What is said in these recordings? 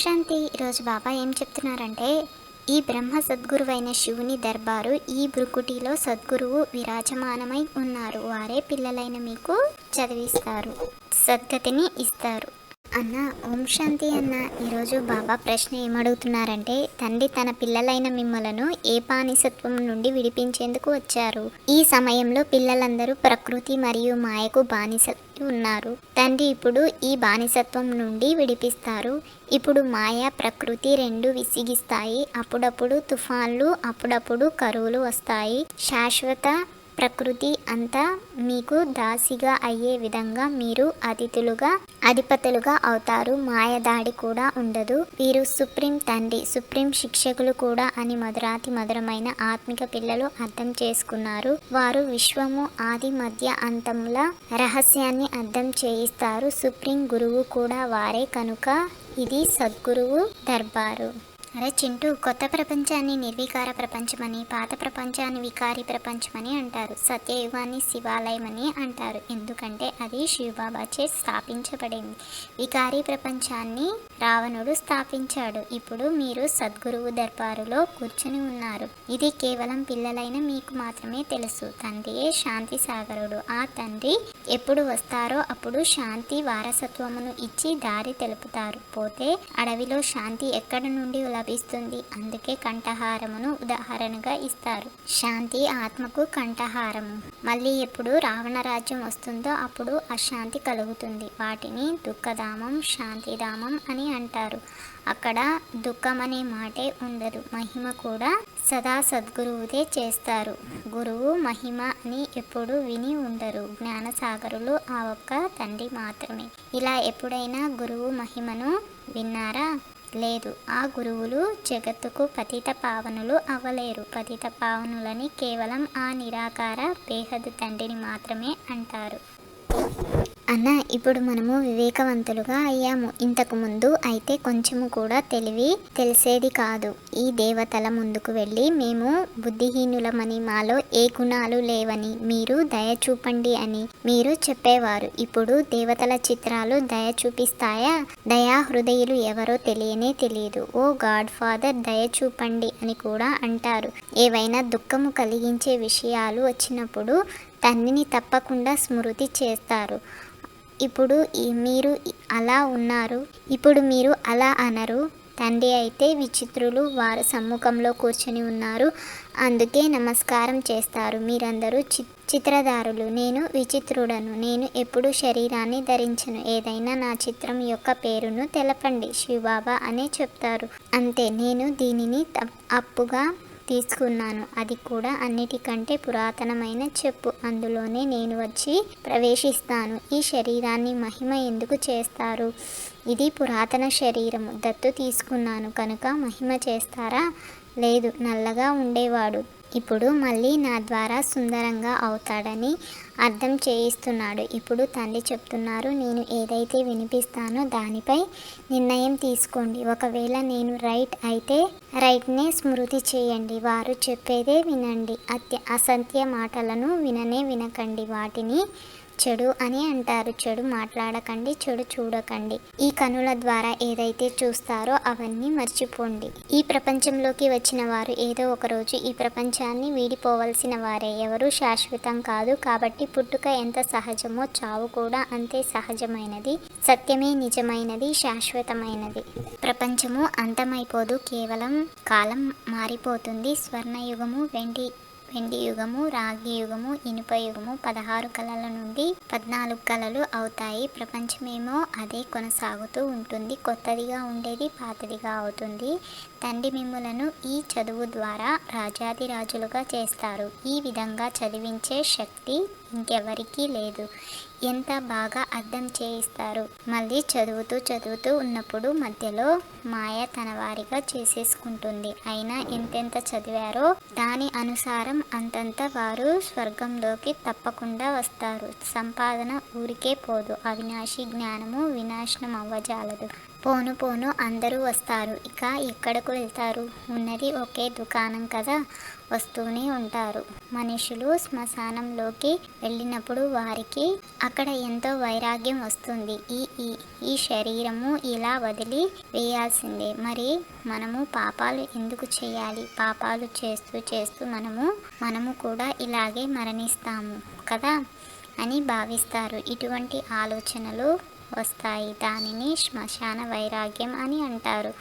శాంతి ఈరోజు బాబా ఏం చెప్తున్నారంటే ఈ బ్రహ్మ సద్గురువైన శివుని దర్బారు ఈ భృకుటిలో సద్గురువు విరాజమానమై ఉన్నారు. వారే పిల్లలైన మీకు చదివిస్తారు సద్గతిని ఇస్తారు. అన్న ఓం శాంతి అన్న. ఈరోజు బాబా ప్రశ్న ఏమడుగుతున్నారంటే తండ్రి తన పిల్లలైన మిమ్మలను ఏ బానిసత్వం నుండి విడిపించేందుకు వచ్చారు? ఈ సమయంలో పిల్లలందరూ ప్రకృతి మరియు మాయకు బానిసత్వం ఉన్నారు. తండ్రి ఇప్పుడు ఈ బానిసత్వం నుండి విడిపిస్తారు. ఇప్పుడు మాయ ప్రకృతి రెండు విసిగిస్తాయి. అప్పుడప్పుడు తుఫాన్లు అప్పుడప్పుడు కరువులు వస్తాయి. శాశ్వత ప్రకృతి అంతా మీకు దాసిగా అయ్యే విధంగా మీరు అతిథులుగా అధిపతులుగా అవుతారు. మాయదాడి కూడా ఉండదు. వీరు సుప్రీం తండ్రి సుప్రీం శిక్షకులు కూడా అని మధురాతి మధురమైన ఆత్మిక పిల్లలు అర్థం చేసుకున్నారు. వారు విశ్వము ఆది మధ్య అంతముల రహస్యాన్ని అర్థం చేయిస్తారు. సుప్రీం గురువు కూడా వారే కనుక ఇది సద్గురువు దర్బారు. అరే చింటూ కొత్త ప్రపంచాన్ని నిర్వికార ప్రపంచమని పాత ప్రపంచాన్ని వికారి ప్రపంచమని అంటారు. సత్యయుగాన్ని శివాలయమని అంటారు. ఎందుకంటే అది శివబాబాచే స్థాపించబడింది. వికారి ప్రపంచాన్ని రావణుడు స్థాపించాడు. ఇప్పుడు మీరు సద్గురువు దర్బారులో కూర్చుని ఉన్నారు. ఇది కేవలం పిల్లలైన మీకు మాత్రమే తెలుసు. తండ్రియే శాంతి సాగరుడు ఆ తండ్రి ఎప్పుడు వస్తారో అప్పుడు శాంతి వారసత్వమును ఇచ్చి దారి తెలుపుతారు. పోతే అడవిలో శాంతి ఎక్కడ నుండి లభిస్తుంది. అందుకే కంఠహారమును ఉదాహరణగా ఇస్తారు. శాంతి ఆత్మకు కంఠహారము. మళ్ళీ ఎప్పుడు రావణ రాజ్యం వస్తుందో అప్పుడు అశాంతి కలుగుతుంది. వాటిని దుఃఖధామం శాంతిధామం అని అంటారు. అక్కడ దుఃఖం అనే మాటే ఉండదు. మహిమ కూడా సదా సద్గురువుదే చేస్తారు. గురువు మహిమ అని ఎప్పుడు విని ఉండరు. జ్ఞానసాగరులు ఆ ఒక్క తండ్రి మాత్రమే. ఇలా ఎప్పుడైనా గురువు మహిమను విన్నారా? లేదు. ఆ గురువులు జగత్తుకు పతిత పావనులు అవ్వలేరు పతిత పావనులని కేవలం ఆ నిరాకార బేహదు తండ్రిని మాత్రమే అంటారు. అన్న ఇప్పుడు మనము వివేకవంతులుగా అయ్యాము. ఇంతకు ముందు అయితే కొంచెము కూడా తెలివి తెలిసేది కాదు. ఈ దేవతల ముందుకు వెళ్ళి మేము బుద్ధిహీనులమని మాలో ఏ గుణాలు లేవని మీరు దయ చూపండి అని మీరు చెప్పేవారు. ఇప్పుడు దేవతల చిత్రాలు దయ చూపిస్తాయా? దయా హృదయులు ఎవరో తెలియనే తెలియదు. ఓ గాడ్ ఫాదర్ దయ చూపండి అని కూడా అంటారు. ఏవైనా దుఃఖము కలిగించే విషయాలు వచ్చినప్పుడు తండ్రిని తప్పకుండా స్మృతి చేస్తారు. ఇప్పుడు మీరు అలా ఉన్నారు. ఇప్పుడు మీరు అలా అనరు. తండ్రి అయితే విచిత్రులు వారు సమ్ముఖంలో కూర్చొని ఉన్నారు. అందుకే నమస్కారం చేస్తారు. మీరందరూ చి చిత్రదారులు నేను విచిత్రుడను. నేను ఎప్పుడు శరీరాన్ని ధరించను. ఏదైనా నా చిత్రం యొక్క పేరును తెలపండి. శివబాబా అనే చెప్తారు. అంతే. నేను దీనిని అప్పుగా తీసుకున్నాను. అది కూడా అన్నిటికంటే పురాతనమైన చెప్పు. అందులోనే నేను వచ్చి ప్రవేశిస్తాను. ఈ శరీరాన్ని మహిమ ఎందుకు చేస్తారు? ఇది పురాతన శరీరము. దత్తు తీసుకున్నాను. కనుక మహిమ చేస్తారా? లేదు. నల్లగా ఉండేవాడు. ఇప్పుడు మళ్ళీ నా ద్వారా సుందరంగా అవుతాడని అర్థం చేయిస్తున్నాడు. ఇప్పుడు తండ్రి చెప్తున్నారు నేను ఏదైతే వినిపిస్తానో దానిపై నిర్ణయం తీసుకోండి. ఒకవేళ నేను రైట్ అయితే రైట్నే స్మృతి చేయండి. వారు చెప్పేదే వినండి. అత్య అసత్య మాటలను విననే వినకండి. వాటిని చెడు అని అంటారు. చెడు మాట్లాడకండి చెడు చూడకండి. ఈ కనుల ద్వారా ఏదైతే చూస్తారో అవన్నీ మర్చిపోండి. ఈ ప్రపంచంలోకి వచ్చిన వారు ఏదో ఒక రోజు ఈ ప్రపంచాన్ని వీడిపోవలసిన వారే. ఎవరు శాశ్వతం కాదు కాబట్టి పుట్టుక ఎంత సహజమో చావు కూడా అంతే సహజమైనది. సత్యమే నిజమైనది శాశ్వతమైనది. ప్రపంచము అంతమైపోదు కేవలం కాలం మారిపోతుంది. స్వర్ణయుగము వెండి వెండి యుగము రాగి యుగము ఇనుప యుగము పదహారు కళల నుండి పద్నాలుగు కళలు అవుతాయి. ప్రపంచమేమో అదే కొనసాగుతూ ఉంటుంది. కొత్తదిగా ఉండేది పాతదిగా అవుతుంది. తండ్రి మిమ్ములను ఈ చదువు ద్వారా రాజాదిరాజులుగా చేస్తారు. ఈ విధంగా చదివించే శక్తి ఇంకెవరికీ లేదు. ఎంత బాగా అర్థం చేయిస్తారు. మళ్ళీ చదువుతూ చదువుతూ ఉన్నప్పుడు మధ్యలో మాయ తన వారిగా చేసేసుకుంటుంది. అయినా ఎంతెంత చదివారో దాని అనుసారం అంతంత వారు స్వర్గంలోకి తప్పకుండా వస్తారు. సంపాదన ఊరికే పోదు. అవినాశి జ్ఞానము వినాశనం అవ్వజాలదు పోను పోను అందరూ వస్తారు. ఇక ఎక్కడకు వెళ్తారు? ఉన్నది ఒకే దుకాణం కదా? వస్తూనే ఉంటారు. మనుషులు శ్మశానంలోకి వెళ్ళినప్పుడు వారికి అక్కడ ఎంతో వైరాగ్యం వస్తుంది. ఈ ఈ ఈ శరీరము ఇలా వదిలి వేయాల్సిందే. మరి మనము పాపాలు ఎందుకు చేయాలి? పాపాలు చేస్తూ చేస్తూ మనము మనము కూడా ఇలాగే మరణిస్తాము కదా అని భావిస్తారు. ఇటువంటి ఆలోచనలు వస్తాయి. దానిని శ్మశాన వైరాగ్యం అని అంటారు.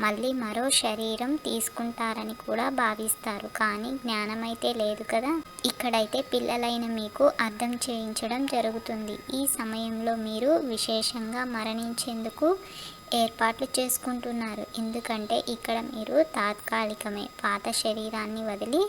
మళ్ళీ మరో శరీరం తీసుకుంటారని కూడా భావిస్తారు. కానీ జ్ఞానమైతే లేదు కదా? ఇక్కడైతే పిల్లలైన మీకు అర్థం చేయించడం జరుగుతుంది. ఈ సమయంలో మీరు విశేషంగా మరణించేందుకు ఏర్పాట్లు చేసుకుంటున్నారు. ఎందుకంటే ఇక్కడ మీరు తాత్కాలికమే పాత శరీరాన్ని వదిలి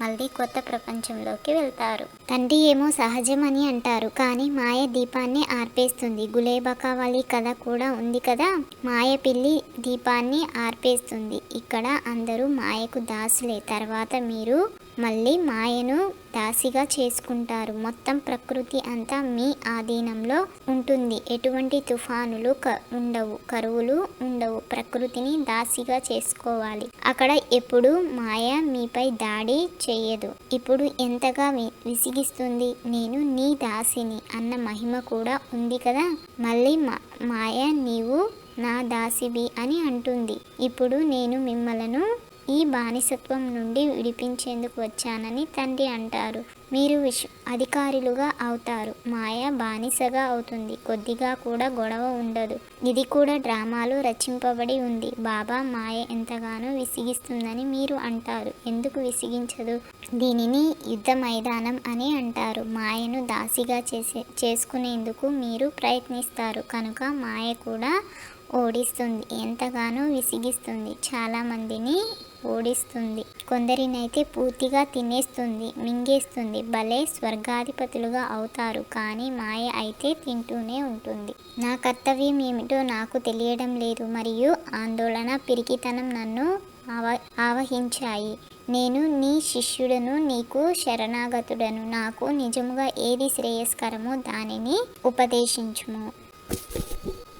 మళ్ళీ కొత్త ప్రపంచంలోకి వెళ్తారు. తండ్రి ఏమో సహజమని అంటారు కానీ మాయ దీపాన్ని ఆర్పేస్తుంది. గులేబకావాలి కథ కూడా ఉంది కదా? మాయ పిల్లి దీపాన్ని ఆర్పేస్తుంది. ఇక్కడ అందరూ మాయకు దాసులే. తర్వాత మీరు మళ్ళీ మాయను దాసిగా చేసుకుంటారు. మొత్తం ప్రకృతి అంతా మీ ఆధీనంలో ఉంటుంది. ఎటువంటి తుఫానులు క ఉండవు. కరువులు ఉండవు. ప్రకృతిని దాసిగా చేసుకోవాలి. అక్కడ ఎప్పుడు మాయ మీపై దాడి చేయదు ఇప్పుడు ఎంతగా వి- విసిగిస్తుంది. నేను నీ దాసిని అన్న మహిమ కూడా ఉంది కదా? మళ్ళీ మా మాయ నీవు నా దాసివి అని అంటుంది. ఇప్పుడు నేను మిమ్మలను ఈ బానిసత్వం నుండి విడిపించేందుకు వచ్చానని తండ్రి అంటారు. మీరు విష్ అధికారులుగా అవుతారు. మాయ బానిసగా అవుతుంది. కొద్దిగా కూడా గొడవ ఉండదు. ఇది కూడా డ్రామాలో రచింపబడి ఉంది. బాబా మాయ ఎంతగానో విసిగిస్తుందని మీరు అంటారు. ఎందుకు విసిగించదు? దీనిని యుద్ధ మైదానం అని అంటారు. మాయను దాసిగా చేసే చేసుకునేందుకు మీరు ప్రయత్నిస్తారు. కనుక మాయ కూడా ఓడిస్తుంది. ఎంతగానో విసిగిస్తుంది. చాలామందిని ఓడిస్తుంది. కొందరినైతే పూర్తిగా తినేస్తుంది మింగేస్తుంది. భలే స్వర్గాధిపతులుగా అవుతారు. కానీ మాయ అయితే తింటూనే ఉంటుంది. నా కర్తవ్యం ఏమిటో నాకు తెలియడం లేదు. మరియు ఆందోళన పిరికితనం నన్ను ఆవ ఆవహించాయి. నేను నీ శిష్యుడను నీకు శరణాగతుడను. నాకు నిజముగా ఏది శ్రేయస్కరమో దానిని ఉపదేశించుము.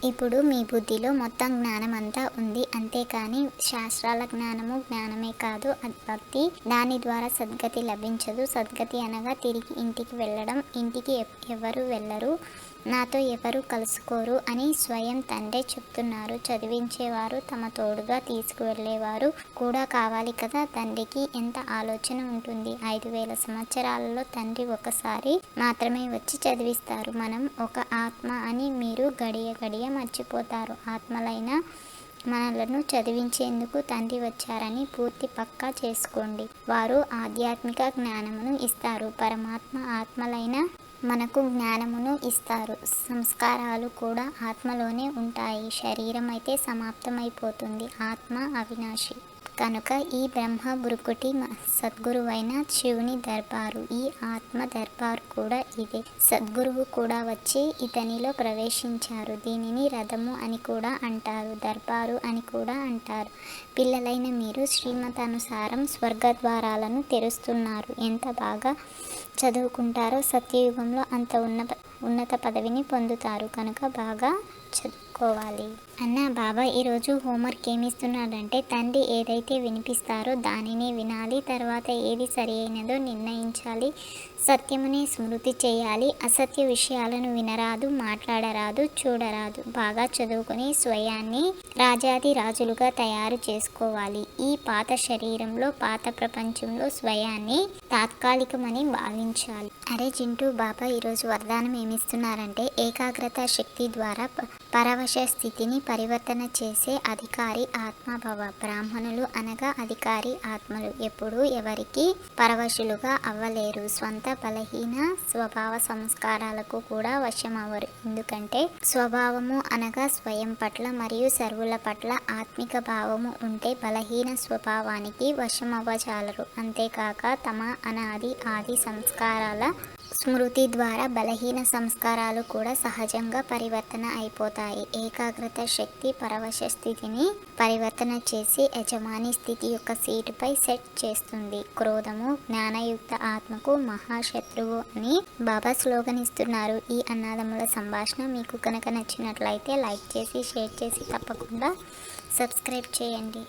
ఇప్పుడు మీ బుద్ధిలో మొత్తం జ్ఞానం అంతా ఉంది. అంతేకాని శాస్త్రాల జ్ఞానము జ్ఞానమే కాదు. భక్తి దాని ద్వారా సద్గతి లభించదు. సద్గతి అనగా తిరిగి ఇంటికి వెళ్ళడం. ఇంటికి ఎవరు వెళ్ళరు. నాతో ఎవరు కలుసుకోరు అని స్వయం తండ్రే చెప్తున్నారు. చదివించేవారు తమ తోడుగా తీసుకువెళ్ళేవారు కూడా కావాలి కదా. తండ్రికి ఎంత ఆలోచన ఉంటుంది? ఐదు వేల సంవత్సరాలలో తండ్రి ఒకసారి మాత్రమే వచ్చి చదివిస్తారు. మనం ఒక ఆత్మ అని మీరు గడియ గడియ మర్చిపోతారు. ఆత్మలైన మనలను చదివించేందుకు తండ్రి వచ్చారని పూర్తి పక్కా చేసుకోండి. వారు ఆధ్యాత్మిక జ్ఞానమును ఇస్తారు. పరమాత్మ ఆత్మలైన మనకు జ్ఞానమును ఇస్తారు. సంస్కారాలు కూడా ఆత్మలోనే ఉంటాయి. శరీరం అయితే సమాప్తమైపోతుంది. ఆత్మ అవినాశి. కనుక ఈ బ్రహ్మ బురుకుటి సద్గురువైన శివుని దర్బారు ఈ ఆత్మ దర్బారు కూడా ఇదే. సద్గురువు కూడా వచ్చి ఇతనిలో ప్రవేశించారు. దీనిని రథము అని కూడా అంటారు దర్బారు అని కూడా అంటారు. పిల్లలైన మీరు శ్రీమతానుసారం స్వర్గద్వారాలను తెరుస్తున్నారు. ఎంత బాగా చదువుకుంటారో సత్యయుగంలో అంత ఉన్న ఉన్నత పదవిని పొందుతారు. కనుక బాగా చదువుకోవాలి అన్న బాబా ఈరోజు హోంవర్క్ ఏమిస్తున్నాడంటే తండ్రి ఏదైతే వినిపిస్తారో దానిని వినాలి తర్వాత ఏది సరి అయినదో నిర్ణయించాలి సత్యమునే స్మృతి చేయాలి అసత్య విషయాలను వినరాదు మాట్లాడరాదు చూడరాదు బాగా చదువుకొని స్వయాన్ని రాజాది రాజులుగా తయారు చేసుకోవాలి. ఈ పాత శరీరంలో పాత ప్రపంచంలో స్వయాన్ని తాత్కాలికమని భావించాలి. అరే చింటూ బాబా ఈరోజు వరదానం ఏమిస్తున్నారంటే ఏకాగ్రత శక్తి ద్వారా పరవశ స్థితిని పరివర్తన చేసే అధికారి ఆత్మభవ బ్రాహ్మణులు అనగా అధికారి ఆత్మలు. ఎప్పుడూ ఎవరికి పరవశులుగా అవ్వలేరు. స్వంత బలహీన స్వభావ సంస్కారాలకు కూడా వశమవ్వరు. ఎందుకంటే స్వభావము అనగా స్వయం పట్ల మరియు సర్వుల పట్ల ఆత్మిక భావము ఉంటే బలహీన స్వభావానికి వశమవ్వజాలరు. అంతేకాక తమ అనాది ఆది సంస్కారాల స్మృతి ద్వారా బలహీన సంస్కారాలు కూడా సహజంగా పరివర్తన అయిపోతాయి. ఏకాగ్రత శక్తి పరవశ స్థితిని పరివర్తన చేసి యజమాని స్థితి యొక్క సీటుపై సెట్ చేస్తుంది. క్రోధము జ్ఞానయుక్త ఆత్మకు మహాశత్రువు అని బాబా స్లోగన్ ఇస్తున్నారు ఈ అన్నాదముల సంభాషణ మీకు కనుక నచ్చినట్లయితే లైక్ చేసి షేర్ చేసి తప్పకుండా సబ్స్క్రైబ్ చేయండి.